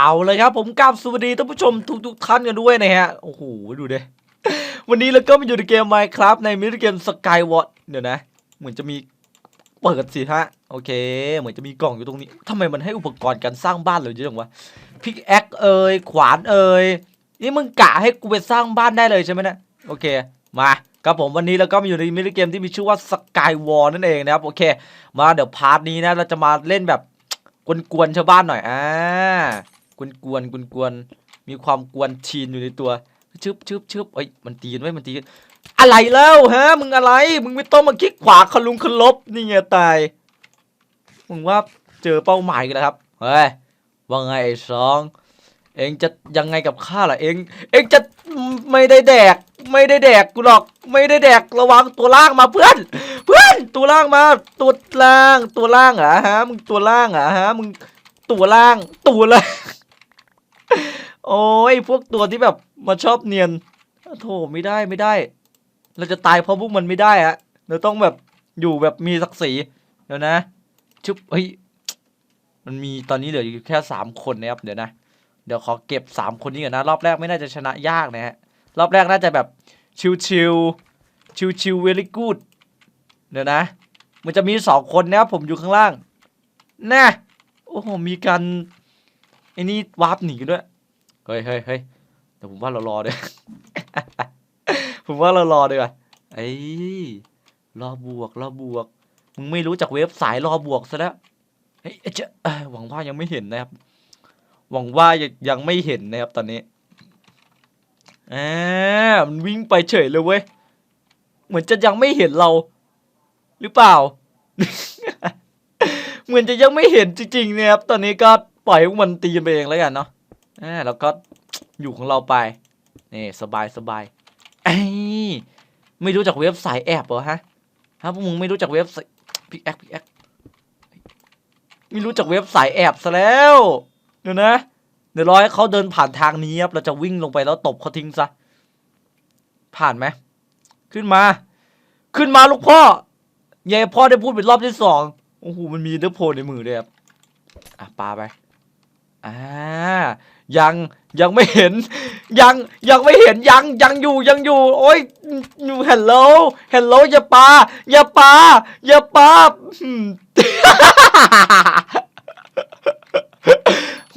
เอาเลยครับผมกราบสวัสดีท่านผู้ชมทุกๆท่านกันด้วยนะฮะ โอ้โห ดูเดิวันนี้เราก็มาอยู่ในเกม Minecraft ในมินิเกม Skyward เดี๋ยวนะ เหมือนจะมีเปิดสิฮะ โอเค เหมือนจะมีกล่องอยู่ตรงนี้ทำไมมันให้อุปกรณ์การสร้างบ้านเลยเยอะจังวะพิกแอคเอ่ยขวานเอ่ยนี่มึงกะให้กูไปสร้างบ้านได้เลยใช่ไหมเนะโอเคมาครับผมวันนี้เราก็มาอยู่ในมินิเกมที่มีชื่อว่า Skywar นั่นเองนะครับโอเค มาเดี๋ยวพาร์ทนี้นะเราจะมาเล่นแบบกวนๆชาวบ้านหน่อยอ่า กวนกวนกวนกวนๆมีความกวนชีนอยู่ในตัวชึบชึบชึบเอ้ยมันตีนไว้ยมันตีนอะไรแล้วฮะมึงอะไร มึงไม่ต้องมาคิกขวาคลุงคลบนี่ไงตายมึงว่าเจอเป้าหมายกันแล้วครับเฮ้ยว่าไงไอ้สองเองจะยังไงกับข้าล่ะเองเองจะไม่ได้แดก ไม่ได้แดกกูหรอก ไม่ได้แดกระวังตัวล่างมาเพื่อน เพื่อนตัวล่างมาตัวล่างตัวล่างเหรอฮะมึงตัวล่างเหรอฮะมึงตัวล่างตัวล่าง โอ้ยพวกตัวที่แบบมาชอบเนียนโถไม่ได้ไม่ได้ เราจะตายเพราะพวกมันไม่ได้อะเราต้องแบบอยู่แบบมีศักดิ์ศรีเดี๋ยวนะชุบเฮ้ยมันมีตอนนี้เหลืออยู่แค่สามคนนะครับเดี๋ยวนะเดี๋ยวขอเก็บสามคนนี้ก่อนนะรอบแรกไม่น่าจะชนะยากนะฮะรอบแรกน่าจะแบบชิวชิวชิวชิวเวลี่กูดเดี๋ยวนะ มันจะมีสองคนนะครับผมอยู่ข้างล่างแน่โอ้โหมีการไอ้นี่วาร์ปหนีด้วย เฮ้ยเฮ้ยเฮ้ยแต่ผมว่าเรารอด้วยผมว่าเรารอดีกว่าไอ้รอบวกรอบวก มึงไม่รู้จักเว็บสายรอบวกซะแล้วเฮ้ยเจ๊หวังว่ายังไม่เห็นนะครับ หวังว่ายังไม่เห็นนะครับตอนนี้อ่ามันวิ่งไปเฉยเลยเว้ย เหมือนจะยังไม่เห็นเรา หรือเปล่า เหมือนจะยังไม่เห็นจริงๆนี่ยครับ ตอนนี้ก็ปล่อยให้มันตีกันไปเองแล้วกันเนาะ อ่าแล้วก็อยู่ของเราไปนี่สบายสบายไอ้ไม่รู้จักเว็บสายแอบเหรอฮะฮะพวกมึงไม่รู้จักเว็บสายพิกแอคพิกแอคไม่รู้จักเว็บสายแอบซะแล้วเดี๋ยวนะเดี๋ยวรอให้เขาเดินผ่านทางนี้ครับเราจะวิ่งลงไปแล้วตบเขาทิ้งซะผ่านไหมขึ้นมา ขึ้นมาลูกพ่อเย่พ่อได้พูดเป็นรอบที่สองโอ้โหมันมีเดอร์โพในมือด้วยครับอะปาไปอ่า ยังยังไม่เห็น ยังยังไม่เห็นยังยังอยู่ยังอยู่ โอ้ยอยู่ฮัลโหลฮัลโหลอย่าปาอย่าปาอย่าปาอืม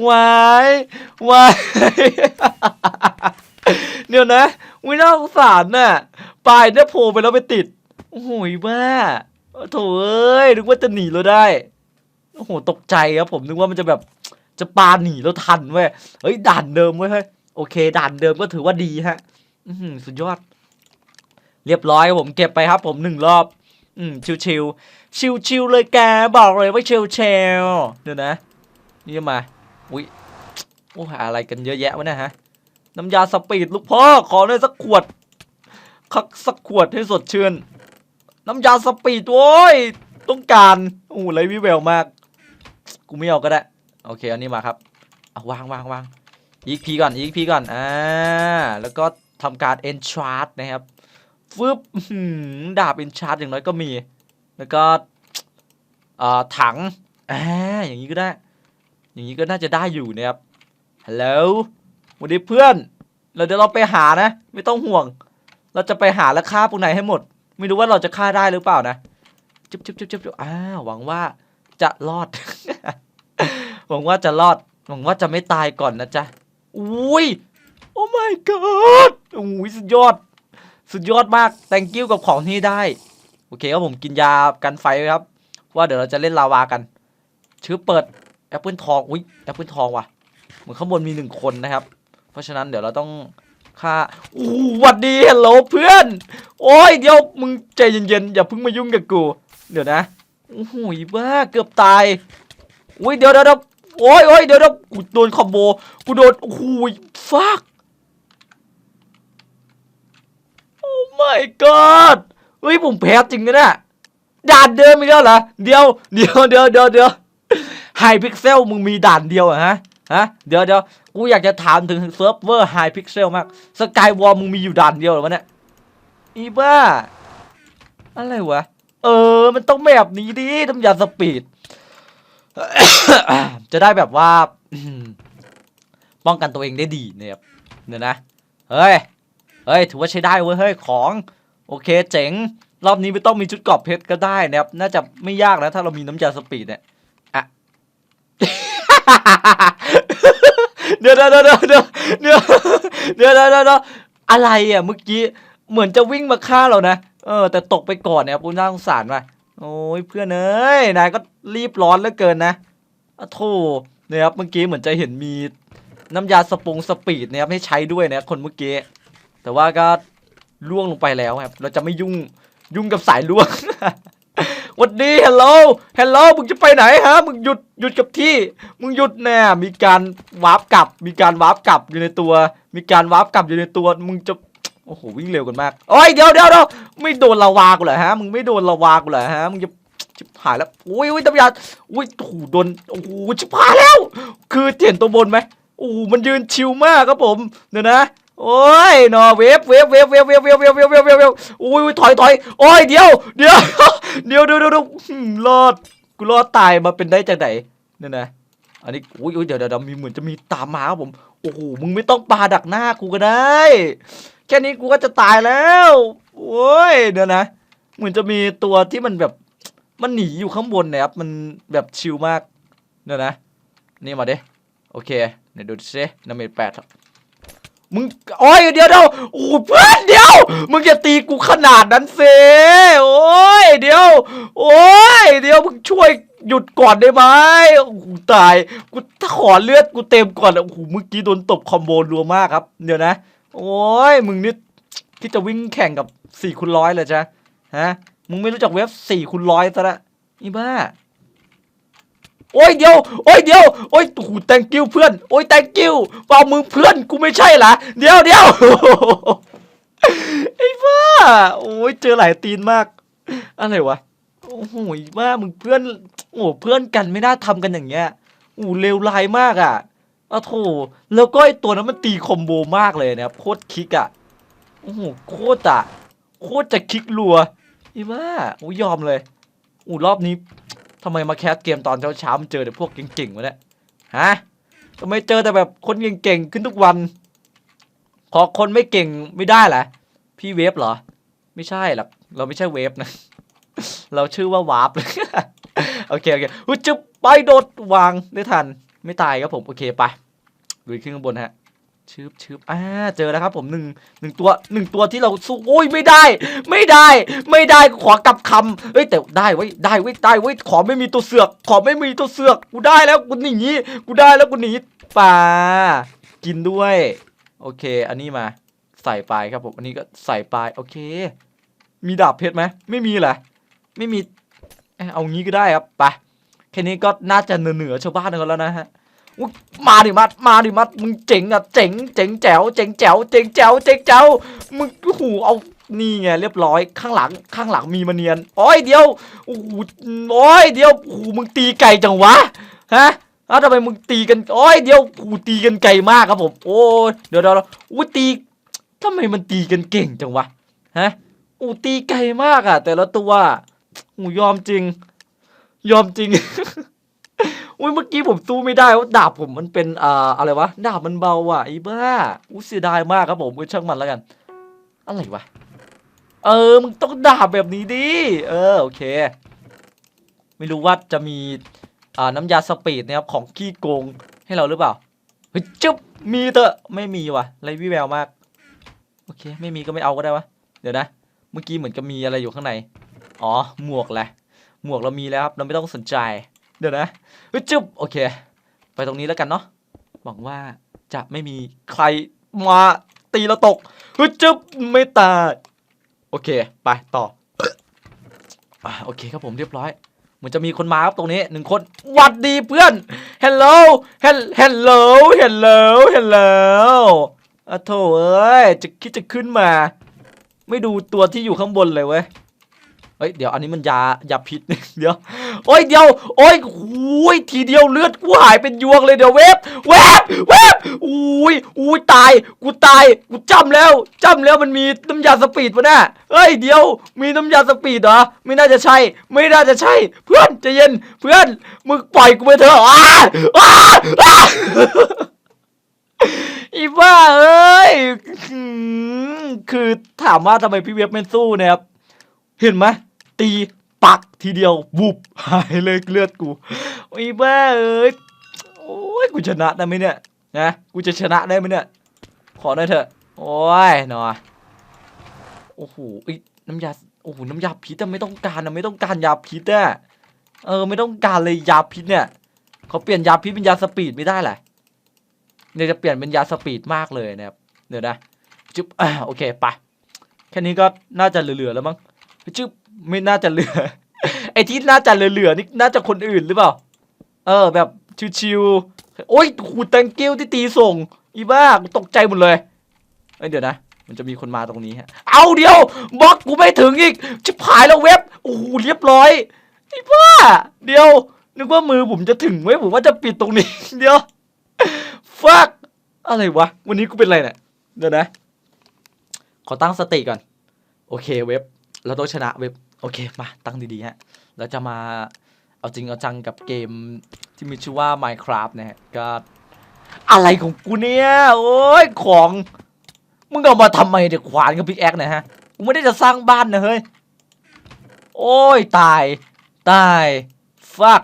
วายวายเดี๋ยวนะวิน่าสงสารน่ะปลายเนี่ยโผล่ไปแล้วไปติดโอ้โหบ้าโถเอ้ยนึกว่าจะหนีเราได้โอ้โหตกใจครับผมนึกว่ามันจะแบบ จะปาหนีแล้วทันเว้ยเฮ้ยด่านเดิมเว้ยเฮ้ยโอเค ด่านเดิมก็ถือว่าดีฮะอืสุดยอด เรียบร้อยครับผมเก็บไปครับ ผมหนึ่งรอบ อืมชิวๆชิวๆเลยแกบอกเลยว่าชิวๆเดี๋ยวนะ นี่มาอุ้ยโอ้หาอะไรกันเยอะแยะวะเนะฮะน้ำยาสปีดลูกพ่อขอหน่อยสักขวดคักสักขวดให้สดชื่นน้ำยาสปีดโว้ยต้องการโอ้ไรวิแววมาก กูไม่เอาก็ได้ โอเคอันนี้มาครับเอาวางวางวางอีกพีก่อนอีกพีก่อนอ่าแล้วก็ทำการ enchant นะครับฟึบหือดาบ enchant อย่างน้อยก็มี แล้วก็เอ่อถังอ่าอย่างนี้ก็ได้ อย่างนี้ก็น่าจะได้อยู่นะครับฮัลโหลวันนี้เพื่อน เราเดี๋ยวเราไปหานะ ไม่ต้องห่วง เราจะไปหาและฆ่าพวกนายให้หมด ไม่รู้ว่าเราจะฆ่าได้หรือเปล่านะจุ๊บจุ๊บจุ๊บจุ๊บจุ๊บอ่าหวังว่าจะรอด หวังว่าจะรอดหวังว่าจะไม่ตายก่อนนะจ๊ะอุ้ยโอ้ my god อุ้ยสุดยอด สุดยอดมาก thank you กับของที่ได้ โอเคครับผมกินยากันไฟครับ ว่าเดี๋ยวเราจะเล่นลาวากัน ชื่อเปิดแอปเปิลทองอุ้ยแอปเปิลทองว่ะเหมือนข้างบนมีหนึ่งคนนะครับ เพราะฉะนั้นเดี๋ยวเราต้องฆ่าอู้วัดดีฮัลโหลเพื่อน โอ้ยเดี๋ยวมึงใจเย็นๆอย่าเพิ่งมายุ่งกับกู เดี๋ยวนะโอ้โหบ้าเกือบตายอุ้ยเดี๋ยวเดี๋ยวเดี๋ยว โอ้ยโอ้ยเดี๋ยวเดี๋ยวกูโดนคอมโบกูโดนโอ้โหฟักโอ้ my god เฮ้ยผมแพ้จริงนะเนี่ยด่านเดิมอีกแล้วเหรอเดี๋ยวเดี๋ยวเดี๋ยวเดี๋ยวเดี๋ยวไฮพิกเซลมึงมีด่านเดียวเหรอะฮะฮะเดี๋ยวเดี๋ยวกูอยากจะถามถึงเซิร์ฟเวอร์ไฮพิกเซลมากสกายวอลมึงมีอยู่ด่านเดียวเหรอวะเนี่ยอีบ้าอะไรวะ เออ มันต้องแบบนี้ดิน้ำยาสปีด จะได้แบบว่า ป้องกันตัวเองได้ดีเนะครับเนี่ยนะเฮ้ยเฮ้ยถือว่าใช้ได้เว้ยเฮ้ยของโอเคเจ๋งรอบนี้ไม่ต้องมีชุดกรอบเพชรก็ได้นะครับน่าจะไม่ยากแล้วถ้าเรามีน้ำยาสปีดเนี่ยอะเดี๋ยวเดี๋ยวเดี๋ยวเดี๋ยวเดี๋ยวเดี๋ยวเดี๋ยวอะไรอะเมื่อกี้เหมือนจะวิ่งมาฆ่าเรานะเออแต่ตกไปก่อนเนี่ยคุณน่าสงสารว่ะ โอ้ยเพื่อนเอ้ยนายก็รีบร้อนเหลือเกินนะอะโธ่นะครับเมื่อกี้เหมือนจะเห็นมีน้ำยาสปงสปีดนะครับให้ใช้ด้วยนะคนเมื่อกี้แต่ว่าก็ล่วงลงไปแล้วครับ เราจะไม่ยุ่งยุ่งกับสายล่วงหวัดดีฮัลโหลฮัลโหลมึงจะไปไหนฮะมึงหยุดหยุดกับที่ มึงหยุดแน่มีการวาร์ปกลับ มีการวาร์ปกลับอยู่ในตัว มีการวาร์ปกลับอยู่ในตัว มึงจะ โอ้โหวิ่งเร็วกันมากโอ้ยเดี๋ยวเดี๋ยวเดี๋ยวไม่โดนลาวากูเหรอฮะมึงไม่โดนลาวากูเหรอฮะมึงจะชิบหายแล้วอุ้ยอุ้ยตำรวจอุ้ยโอ้โหโดนโอ้โหชิบหายแล้ว คือเห็นตัวบนไหมโอ้โหมันยืนชิวมากครับผมเดี๋ยวนะโอ้ยนอเวฟเวฟเวฟเวฟเวฟเวฟเวฟเวฟเวฟเวฟเวฟอุ้ยอุ้ยถอยถอยโอ้ยเดี๋ยวเดี๋ยวเดี๋ยวเดี๋ยวเดี๋ยวรอดกูรอดตายมาเป็นได้จากไหนเนี่ยนะอันนี้อุ้ยอุ้ยเดี๋ยวเดี๋ยวมีเหมือนจะมีตามมาครับผมโอ้โหมึงไม่ต้องปาดักหน้ากูก็ได้ ค่นี้กูก็จะตายแล้วโอ้ยเดี๋ยวนะ เหมือนจะมีตัวที่มันแบบมันหนีอยู่ข้างบนนะครับ มันแบบชิลมากเดี๋ยวนะ นี่มาดิโอเคเดี๋ยวดูสินาเมจแปดมึงโอ้ยเดี๋ยวเดี๋ยวโอ้เพื่อนเดี๋ยว มึงอย่าตีกูขนาดนั้นเซโอ้ยเดี๋ยว โอ้ยเดี๋ยวมึงช่วยหยุดก่อนได้ไหมโอ้โหตาย กูขอเลือดกูเต็มก่อนโอ้โหเมื่อกี้โดนตบคอมโบรัวมากครับ เดี๋ยวนะ โอ้ยมึงนี่ที่จะวิ่งแข่งกับสี่คูณร้อยเลยจ้ะฮะมึงไม่รู้จักเว็บสี่คูณร้อยซะละนี่บ้าโอ้ยเดียวโอ้ยเดียวโอ้ยโอ้โห thank you เพื่อนโอ้ย thank you เปล่ามึงเพื่อนกูไม่ใช่เหรอเดียวเดียวไอ้บ้าโอ้ยเจอหลายตีนมากอะไรวะโอ้โหบ้ามึงเพื่อนโอ้เพื่อนกันไม่น่าทำกันอย่างเงี้ยโอ้เลวร้ายมากอะ อ้โถแล้วก็ไอตัวนั้นมันตีคอมโบมากเลยนะครับโคตรคิกอะโอ้โหโคตรอะโคตรจะคิกรัวอ้บ้าโอ้ยอมเลยโอ้รอบนี้ทำไมมาแคสเกมตอนเช้าๆมันเจอแต่พวกเก่งๆวะเนี่ยฮะทำไมเจอแต่แบบคนเก่งๆขึ้นทุกวัน ขอคนไม่เก่งไม่ได้เหรอพี่เวฟเหรอ ไม่ใช่หรอกเราไม่ใช่เวฟนะ เราชื่อว่าวาร์ปโอเคโอเคอุ๊ยจะไปโดดวางได้ทัน ไม่ตายครับผมโอเคไปดูขึ้นข้างบนฮะชึบชึบอ่าเจอแล้วครับผมหนึ่งหนึ่งตัวหนึ่งตัวที่เราสู้โอ้ยไม่ได้ ไม่ได้ ไม่ได้ขอกลับคำเอ้ยแต่ได้ไว้ได้ไว้ได้ไว้ขอไม่มีตัวเสือก ขอไม่มีตัวเสือกกูได้แล้วกูหนีกูได้แล้วกูหนีป่ากินด้วย โอเค อันนี้มาใส่ไปครับผมอันนี้ก็ใส่ไปโอเค มีดาบเพชรไหมไม่มีเหรอไม่มีเอ้ยเอางี้ก็ได้ครับไป แค่นี้ก็น่าจะเหนือเหนือชาวบ้านกันแล้วนะฮะมาดิมัดมาดิมัดมึงเจ๋งอะเจ๋งเจ๋งแจ๋วเจ๋งแจ๋วเจ๋งแจ๋วเจ๋งแจ๋วมึงโอ้โหเอานี่ไงเรียบร้อยข้างหลังข้างหลังมีมาเนียนโอ้ยเดียวโอ้โหโอ้ยเดียวโอ้โหมึงตีไก่จังวะฮะอ้าวทำไมมึงตีกันโอ้ยเดียวโอ้โหตีกันไกลมากครับผมโอ้เดี๋ยวเดี๋ยวเดี๋ยวอุ้ตีทำไมมันตีกันเก่งจังวะฮะโอ้ตีไกลมากอะ แต่ละตัวโอ้ยอมจริง ยอมจริง อุ้ยเมื่อกี้ผมสู้ไม่ได้ว่าดาบผมมันเป็นอ่าอะไรวะดาบมันเบาว่ะไอ้บ้าอุ้ยเสียดายมากครับผมก็ช่างมันแล้วกัน อะไรวะ เออมึงต้องดาบแบบนี้ดิเออโอเค ไม่รู้ว่าจะมีอ่าน้ำยาสปีดนะครับของขี้โกงให้เราหรือเปล่าเฮ้ยจุ๊บมีเถอะไม่มีว่ะไรวิแววมากโอเค ไม่มีก็ไม่เอาก็ได้วะเดี๋ยวนะ เมื่อกี้เหมือนจะมีอะไรอยู่ข้างใน อ๋อ หมวกแหละ หมวกเรามีแล้วครับเราไม่ต้องสนใจ เดี๋ยวนะเฮ้ยจุ๊บโอเค ไปตรงนี้แล้วกันเนาะหวังว่าจะไม่มีใครมาตีเราตกเฮ้ยจุ๊บไม่ตายโอเค ไปต่อโอเคครับผมเรียบร้อยเหมือนจะมีคนมาครับตรงนี้หนึ่งคนหวัดดีเพื่อน hello hel hello hello hello อะโถเอ้ยจะคิดจะขึ้นมา ไม่ดูตัวที่อยู่ข้างบนเลยเว้ย เฮ้ยเดี๋ยวอันนี้มันยายาพิษเดี๋ยวโอ้ยเดี๋ยวโอ้ยโอ้ยทีเดียวเลือดกูหายเป็นยวงเลยเดี๋ยวเวฟเวฟเวฟอุ้ยอุ้ยตายกูตายกูจำแล้วจำแล้วมันมีน้ำยาสปีดปะน่เฮ้ยเดี๋ยวมีน้ำยาสปีดเหรอไม่น่าจะใช่ ไม่น่าจะใช่ เพื่อนใจเย็นเพื่อนมึงปล่อยกูไปเถอะอ้าอ้าอ้าอีบ้าเอ้ยคือถามว่าทำไมพี่เว็บไม่สู้เนะครับเห็นไหม ตีปักทีเดียวบุบหายเลยเลือดกูอีบ้าเอ้ยโอ้ยกูชนะได้ไหมเนี่ยนะกูจะชนะได้ไหมเนี่ยขอหน่อยเถอะโอ้ยหนอโอ้โหไอ้น้ำยาโอ้โหน้ำยาพิษอะไม่ต้องการอะไม่ต้องการยาพิษอะเออไม่ต้องการเลยยาพิษเนี่ยเขาเปลี่ยนยาพิษเป็นยาสปีดไม่ได้แหละเนี่ยจะเปลี่ยนเป็นยาสปีดมากเลยนะครับเดี๋ยวนะจุ๊บอ่าโอเคไปแค่นี้ก็น่าจะเหลือๆแล้วมั้งจุ๊บ ไม่น่าจะเหลือ ไอ้ที่น่าจะเหลือๆนี่น่าจะคนอื่นหรือเปล่า เออ แบบชิวๆโอ้ยหูแตงกิ้วที่ตีส่ง อีบ้าตกใจหมดเลยเอ้ยเดี๋ยวนะ มันจะมีคนมาตรงนี้ฮะ เอาเดียวบล็อกกูไม่ถึงอีกชิบหายแล้วเว็บโอ้โหเรียบร้อยอีบ้า เดียว นึกว่ามือผมจะถึงไว้ผมว่าจะปิดตรงนี้ เดียวฟักอะไรวะ วันนี้กูเป็นอะไรเนี่ยเดี๋ยวนะ ขอตั้งสติก่อน โอเคเว็บ เราต้องชนะเว็บโอเคมาตั้งดีๆฮะเราจะมาเอาจริงเอาจังกับเกมที่มีชื่อว่า Minecraft นะฮะก็อะไรของกูเนี่ย โอ้ยของ มึงเอามาทำไมเด็กขวานกับพิกแอคเนี่ยฮะกูไม่ได้จะสร้างบ้านนะเฮ้ย โอ้ยตาย ตาย ฟัก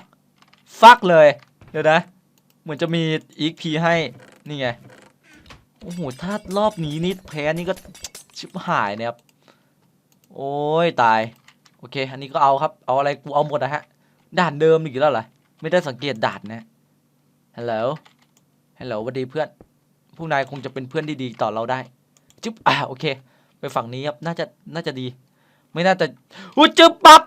ฟักเลย เดี๋ยวนะ เหมือนจะมีอีกพีให้ นี่ไง โอ้โห ถ้ารอบนี้นี่แพ้นี่ก็ชิบหายนะครับ โอ้ยตาย โอเค อันนี้ก็เอาครับ เอาอะไรกูเอาหมดนะฮะ ด่านเดิมอีกแล้วเหรอ ไม่ได้สังเกตด่านนะฮัลโหล ฮัลโหลสวัสดีเพื่อนพวกนายคงจะเป็นเพื่อนที่ดีต่อเราได้จุ๊บ อ่าโอเค ไปฝั่งนี้ครับ น่าจะ น่าจะดี ไม่น่าจะอุ้จึ๊บปั๊บ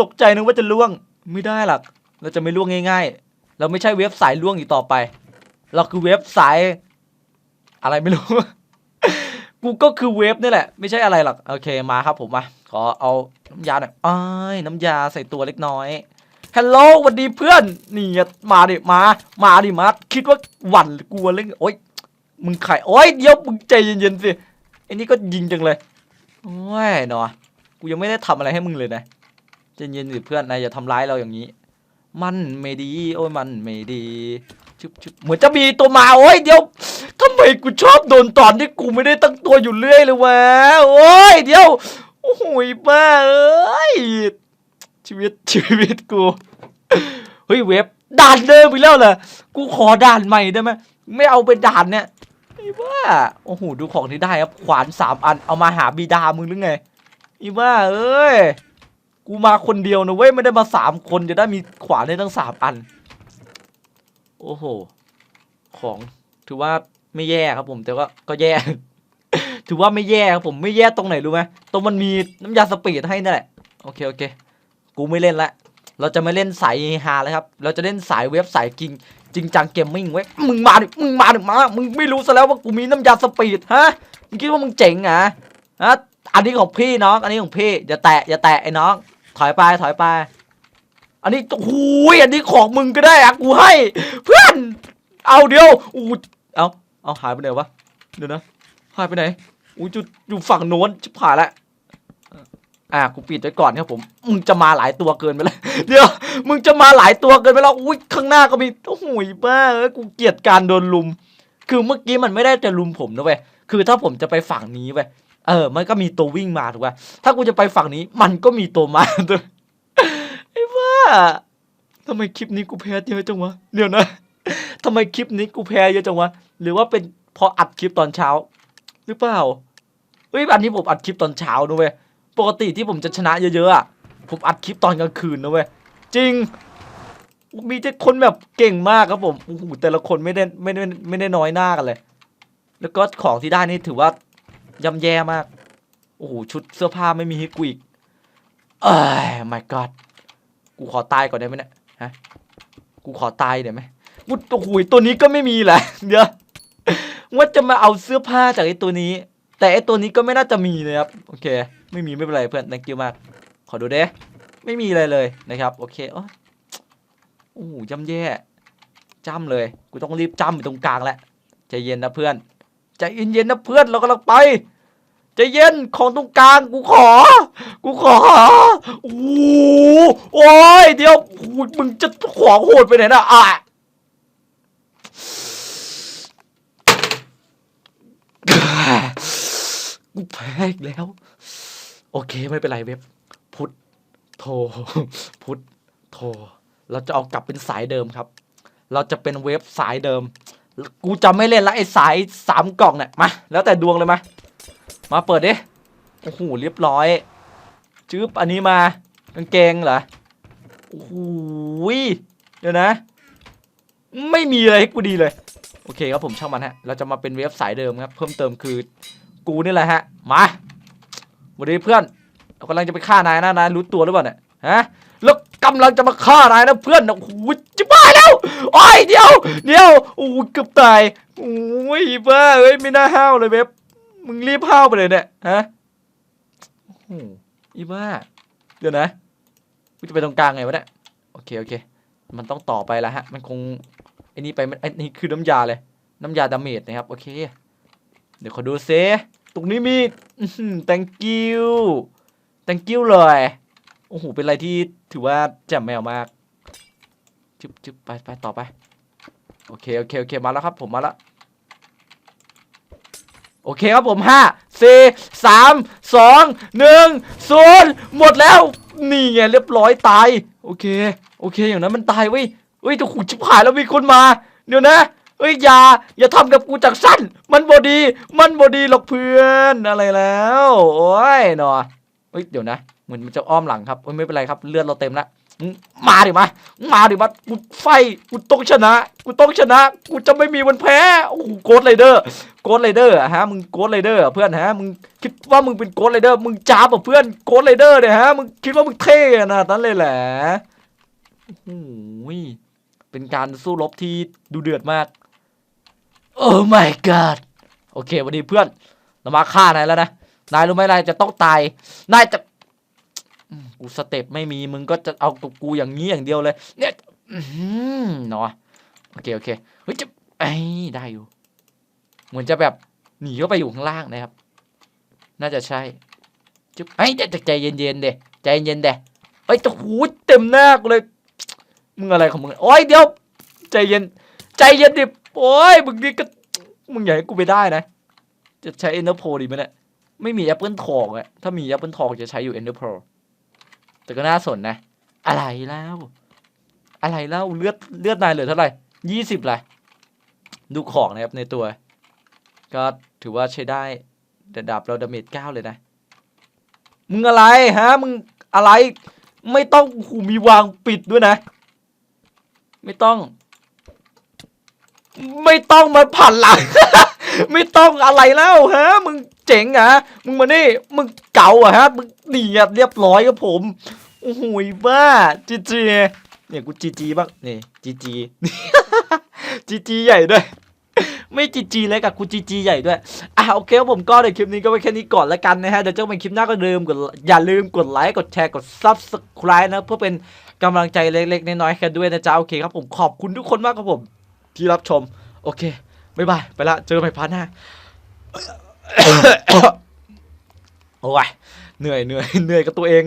ตกใจนึกว่าจะล่วง ไม่ได้หรอก เราจะไม่ล่วงง่าย ๆ เราไม่ใช่เว็บสายล่วงอีกต่อไป เราคือเว็บสาย อะไรไม่รู้ กูก็คือเว็บนี่แหละ ไม่ใช่อะไรหรอก โอเคมาครับผมมาขอเอาน้ำยาหน่อยอ้ายน้ำยาใส่ตัวเล็กน้อยฮัลโหลสวัสดีเพื่อน นี่มาดิมา มาดิมาคิดว่าหวั่นกลัวเล่นโอ๊ยมึงไข่โอ๊ยเดี๋ยวมึงใจเย็นๆสิไอ้นี่ก็ยิงจังเลยโอ้ยหนอกูยังไม่ได้ทำอะไรให้มึงเลยนะใจเย็นสิเพื่อนนายอย่าทำร้ายเราอย่างนี้ มันไม่ดี โอ้ยมันไม่ดี ชึบชึบเหมือนจะมีตัวมาโอ้ยเดี๋ยวทำไมกูชอบโดนตอนที่กูไม่ได้ตั้งตัวอยู่เรื่อยเลยวะโอ้ยเดี๋ยวโอ้โหบ้าเอ้ยชีวิตชีวิตกูเฮ้ยเว็บด่านเดิมอีกแล้วเหรอกูขอด่านใหม่ได้ไหมไม่เอาไปด่านเนี่ยอีบ้าโอ้โหดูของที่ได้ครับขวานสามอันเอามาหาบิดามึงหรือไงอีบ้าเอ้ยกูมาคนเดียวนะเว้ยไม่ได้มาสามคนจะได้มีขวานได้ทั้งสามอัน โอ้โห ของถือว่าไม่แย่ครับผม แต่ว่าก็แย่ ถือว่าไม่แย่ครับผมไม่แย่ตรงไหนรู้ไหมตรงมันมีน้ำยาสปีดให้นั่นแหละโอเคโอเค กูไม่เล่นละเราจะไม่เล่นสายฮาเลยครับ เราจะเล่นสายเว็บสายจริงจริงจังเกมมิ่งไว้ยมึงมาดิมึงมาดิมา มึงไม่รู้ซะแล้วว่ากูมีน้ำยาสปีดฮะมึงคิดว่ามึงเจ๋งเหรอฮะอันนี้ของพี่น้อง อันนี้ของพี่อย่าแตะอย่าแตะไอ้น้อง ถอยไปถอยไป อันนี้โอ้ยอันนี้ของมึงก็ได้อะกูให้ เพื่อน เอาเดียวอู้เอาเอาหายไปไหนวะเดี๋ยวนะหายไปไหนอู้จุดอยู่ฝั่งโน้นชิบหายละอะกูปิดไว้ก่อนครับผมมึงจะมาหลายตัวเกินไปแล้วเดี๋ยวมึงจะมาหลายตัวเกินไปแล้วอุ้ยข้างหน้าก็มีโอ้โหยบ้าเอ้ยกูเกลียดการโดนลุม คือเมื่อกี้มันไม่ได้จะลุมผมนะเว้ยคือถ้าผมจะไปฝั่งนี้เว้ยเออ มันก็มีตัววิ่งมาถูกป่ะถ้ากูจะไปฝั่งนี้ มันก็มีตัวมาด้ วยไอ้บ้าทำไมคลิปนี้กูแพ้เยอะจังวะเดี๋ยวนะทำไมคลิปนี้กูแพ้เยอะจังวะหรือว่าเป็นพราะอัดคลิปตอนเช้า หรือเปล่าเฮ้ยอันนี้ผมอัดคลิปตอนเช้านะเว้ยปกติที่ผมจะชนะเยอะๆอะผมอัดคลิปตอนกลางคืนนะเว้ยจริง มีแต่คนแบบเก่งมากครับผมโอ้โหแต่ละคนไม่ได้ไม่ได้ไม่ได้น้อยหน้ากันเลย แล้วก็ของที่ได้นี่ถือว่าย่ำแย่มาก โอ้โหชุดเสื้อผ้าไม่มีให้กูอีกเอ้ย my god กูขอตายก่อนได้ไหมเนี่ยฮะกูขอตายได้ไหมกูโอ้โหตัวนี้ก็ไม่มีแหละเดี๋ยวว่าจะมาเอาเสื้อผ้าจากไอ้ตัวนี้ แต่ไอ้ตัวนี้ก็ไม่น่าจะมีนะครับโอเค ไม่มีไม่เป็นไรเพื่อน thank you มาก ขอดูเด้ไม่มีอะไรเลยนะครับโอเคโอ้โอ้โหจำแย่จ้ำเลย กูต้องรีบจ้ำอยู่ตรงกลางแล้วใจเย็นนะเพื่อนใจเย็นๆนะเพื่อนเรากำลังไป จะเย็นของตรงกลางกูขอ กูขอโอ้โอยเดี๋ยวมึงจะของโหดไปไหนนะอะกูแพ้แล้ว โอเคไม่เป็นไรเว็บ พุทธโทพุทธโทเราจะเอากลับเป็นสายเดิมครับ เราจะเป็นเว็บสายเดิม กูจะไม่เล่นละไอ้สายสามกล่องเนี่ยมาแล้วแต่ดวงเลยมา มาเปิดดิโอ้โหเรียบร้อยจื๊บอันนี้มากางเกงเหรอโอ้โหยเดี๋ยวนะ ไม่มีอะไรให้กูดีเลย โอเคครับผมช่างมันฮะ เราจะมาเป็นเว็บสายเดิมครับ เพิ่มเติมคือกูนี่แหละฮะ มาวันนี้เพื่อนเรากำลังจะไปฆ่านายนะนายรู้ตัวหรือเปล่าเนี่ยฮะแล้วกำลังจะมาฆ่านายนะเพื่อนโอ้โหจะบ้าแล้วโอ้ยเดี๋ยวเดี๋ยวโอ้เกือบตายโอ้ยบ้าเอ้ยไม่น่าห้าวเลยเว็บ มึงรีบห้าวไปเลยเนี่ยฮะโอ้โหอีบ้า เดี๋ยวนะกูจะไปตรงกลางไงวะเนี่ยโอเคโอเค มันต้องต่อไปแล้วฮะ มันคงไอ้นี่ไปมันไอ้นี่คือน้ำยาเลย น้ำยาดาเมจนะครับ โอเค เดี๋ยวขอดูซิตรงนี้มีอื้อหือ thank you thank you เลย โอ้โห เป็นอะไรที่ถือว่าแจ่มแมวมาก จึ๊บจึ๊บไปไปต่อไป โอเค โอเค โอเค มาแล้วครับ ผมมาแล้ว โอเคครับผมห้าสี่สามสองหนึ่งศูนย์หมดแล้ว นี่ไงเรียบร้อยตาย โอเค โอเค อย่างนั้นมันตายเว้ยเฮ้ยตัวขุดชิบหายแล้วมีคนมา เดี๋ยวนะเฮ้ยอย่าอย่าทำกับกูจากสั้น มันบอดี มันบอดีหรอกเพื่อนอะไรแล้ว โอ้ยหนอเฮ้ยเดี๋ยวนะ เหมือนมันจะอ้อมหลังครับเฮ้ยไม่เป็นไรครับเลือดเราเต็มแล้ว มาดิมา มาดิมา กูไฟ กูต้องชนะ กูต้องชนะ กูจะไม่มีวันแพ้ โอ้โหโกดไรเดอร์ โกดไรเดอร์อฮะ มึงโกดไรเดอร์อเพื่อนฮะ มึงคิดว่ามึงเป็นโกดไรเดอร์ มึงจ้าบอะเพื่อน โกดไรเดอร์เนี่ยฮะ มึงคิดว่ามึงเท่นาดนั้นเลยแหละโอ้โหเป็นการสู้รบที่ดูเดือดมาก โอ้ my god โอเค วันนี้เพื่อน เรามาฆ่านายแล้วนะ นายรู้ไหมนายจะต้องตาย นายจะ กูสเต็ปไม่มีมึงก็จะเอากับกูอย่างนี้อย่างเดียวเลยเนี่ยเนาะโอเคโอเคเฮ้ยจะไอ้ได้อยู่ เหมือนจะแบบหนีเข้าไปอยู่ข้างล่างนะครับ น่าจะใช่จุ๊บไอ้ยเดี๋ยวใจเย็นๆเดใจเย็นๆเดเอ้ยจะหูเต็มหน้ากูเลยมึงอะไรของมึงโอ้ยเดี๋ยวใจเย็น ใจเย็นดิโอ้ยมึงนี่ก็มึงอยากให้กูไปได้นะ จะใช้ Ender Pro ดีไหมเนี่ยไม่มี Apple ทองอะถ้ามี Apple ทองจะใช้อยู่ Ender Pro แต่ก็น่าสนนะ อะไรแล้ว อะไรแล้วเลือดเลือดนายเหลือเท่าไหร่ยี่สิบเลยดูของนะครับในตัว ก็ถือว่าใช้ได้แต่ดาบเราดาเมจเก้าเลยนะ มึงอะไรฮะ มึงอะไรไม่ต้องหูมีวางปิดด้วยนะ ไม่ต้อง ไม่ต้องมาผ่านหลัง ไม่ต้องอะไรแล้วฮะ มึงเจ๋งอะมึงมานี่ มึงเก่าอะฮะ มึงหนีอะเรียบร้อยครับผม โอ้โหบ้าจีจีเนี่ยกูจีจีบ้างนี่จีจีจีจีใหญ่ด้วยไม่จีจีเลยกับกูจีจีใหญ่ด้วย อะโอเคครับผมก็ในคลิปนี้ก็ไว้แค่นี้ก่อนแล้วกันนะฮะ เดี๋ยวเจอกันใหม่คลิปหน้าก็ลืมกดอย่าลืมกดไลค์ กดแชร์ กด subscribe นะ เพื่อเป็นกำลังใจเล็กๆ น้อยๆกันด้วยนะจ๊ะ โอเคครับผมขอบคุณทุกคนมากครับผม ที่รับชม โอเค บ๊ายบาย ไปละ เจอกันใหม่พาร์ทหน้าโอ้ยเหนื่อยเหนื่อยเหนื่อยกับตัวเอง